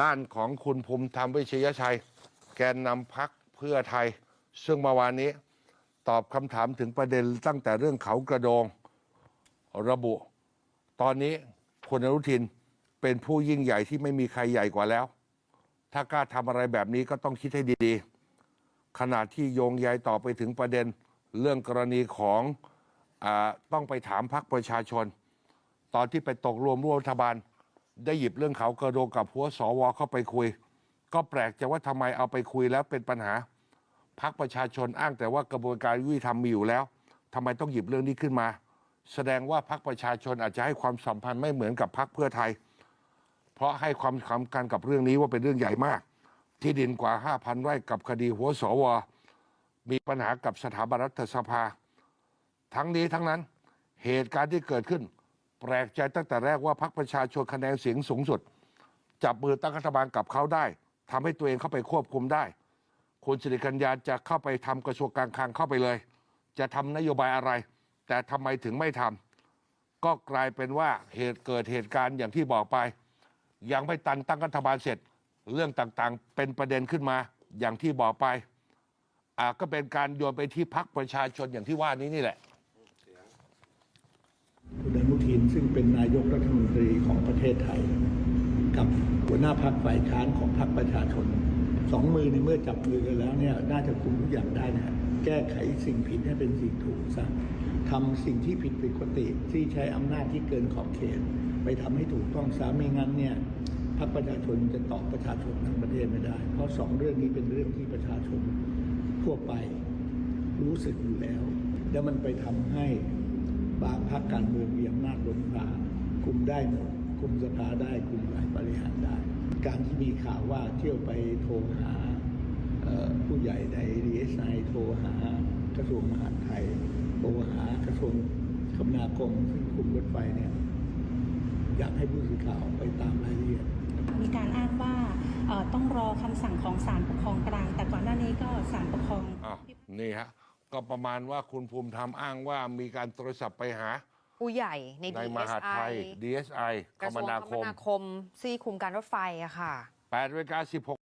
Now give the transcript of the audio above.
ด้านของคุณภูมิธรรมเวชยชัย แกนนำพักเพื่อไทย ซึ่งเมื่อวานนี้ตอบคำถามถึงประเด็นตั้งแต่เรื่องเขากระโดงระบุ ตอนนี้คุณอนุทินเป็นผู้ยิ่งใหญ่ที่ไม่มีใครใหญ่กว่าแล้ว ถ้ากล้าทำอะไรแบบนี้ก็ต้องคิดให้ดีๆ ขณะที่โยงใยต่อไปถึงประเด็นเรื่องกรณีของอต้องไปถามพักประชาชน ตอนที่ไปตกรวมร่วมรัฐบาล ได้หยิบเรื่องเขากระโดงกับหัวสวเข้าไปคุย ก็แปลกใจว่าทำไมเอาไปคุยแล้วเป็นปัญหาพักประชาชนอ้างแต่ว่ากระบวนการยุติธรรมมีอยู่แล้วทำไมต้องหยิบเรื่องนี้ขึ้นมา แสดงว่าพักประชาชนอาจจะให้ความสัมพันธ์ไม่เหมือนกับพักเพื่อไทย เพราะให้ความสำคัญกับเรื่องนี้ว่าเป็นเรื่องใหญ่มาก ที่ดินกว่า 5,000 ไร่กับคดีหัวสว มีปัญหากับสถาบันรัฐสภา ทั้งนี้ทั้งนั้นเหตุการณ์ที่เกิดขึ้น ปลกใจตั้งแต่แรกว่าพักประชาชนคะแนนเสียงสูงสุด จับมือตั้งรัฐบาลกับเขาได้ทำให้ตัวเองเข้าไปควบคุมได้ คุณสิริกัญญาจะเข้าไปทำกระทรวงการคลังเข้าไปเลย จะทำนโยบายอะไร แต่ทำไมถึงไม่ทำก็กลายเป็นว่าเหตุเกิดเหตุการณ์อย่างที่บอกไป ยังไม่ตันตั้งรัฐบาลเสร็จ เรื่องต่างๆ เป็นประเด็นขึ้นมาอย่างที่บอกไปอ่าก็เป็นการโยนไปที่พักประชาชนอย่างที่ว่านี้นี่แหละ ซึ่งเป็นนายกรัฐมนตรีของประเทศไทย กับหัวหน้าพักฝ่ายค้านของพรรคประชาชนสองมือในเมื่อจับมือกันแล้วเนี่ยน่าจะคุมทุกอย่างได้นะแก้ไขสิ่งผิดให้เป็นสิ่งถูกซะทำสิ่งที่ผิดปกติที่ใช้อำนาจที่เกินขอบเขต ไปทำให้ถูกต้องซะไม่งั้นเนี่ยพรรคประชาชนจะตอบประชาชนทั้งประเทศไม่ได้ เพราะสองเรื่องนี้เป็นเรื่องที่ประชาชนทั่วไปรู้สึกอยู่แล้ว แล้วมันไปทำให้ รรคการเมืองมีอำนาจล้นฟ้าคุมได้หมดคุมสภาได้คุมการบริหารได้ การที่มีข่าวว่าเที่ยวไปโทรหาเอ่อผู้ใหญ่ในดีเอสไอโทรหากระทรวงมหาดไทยโทรหากระทรวงคมนาคมซึ่งคุมรถไฟเนี่ยอยากให้ผู้สื่อข่าวไปตามรายละเอียด มีการอ้างว่าเอ่อต้องรอคำสั่งของศาลปกครองกลาง แต่ก่อนหน้านี้ก็ศาลปกครองอ้าวนี่ฮะ ก็ประมาณว่าคุณภูมิธรรมอ้างว่ามีการโทรศัพท์ไปหา ผู้ใหญ่ใน ในมหาดไทย DSI DSI กระคทรวมงนาคคมมนาคมที่คุมการรถไฟอะค่ะ 8เวลา16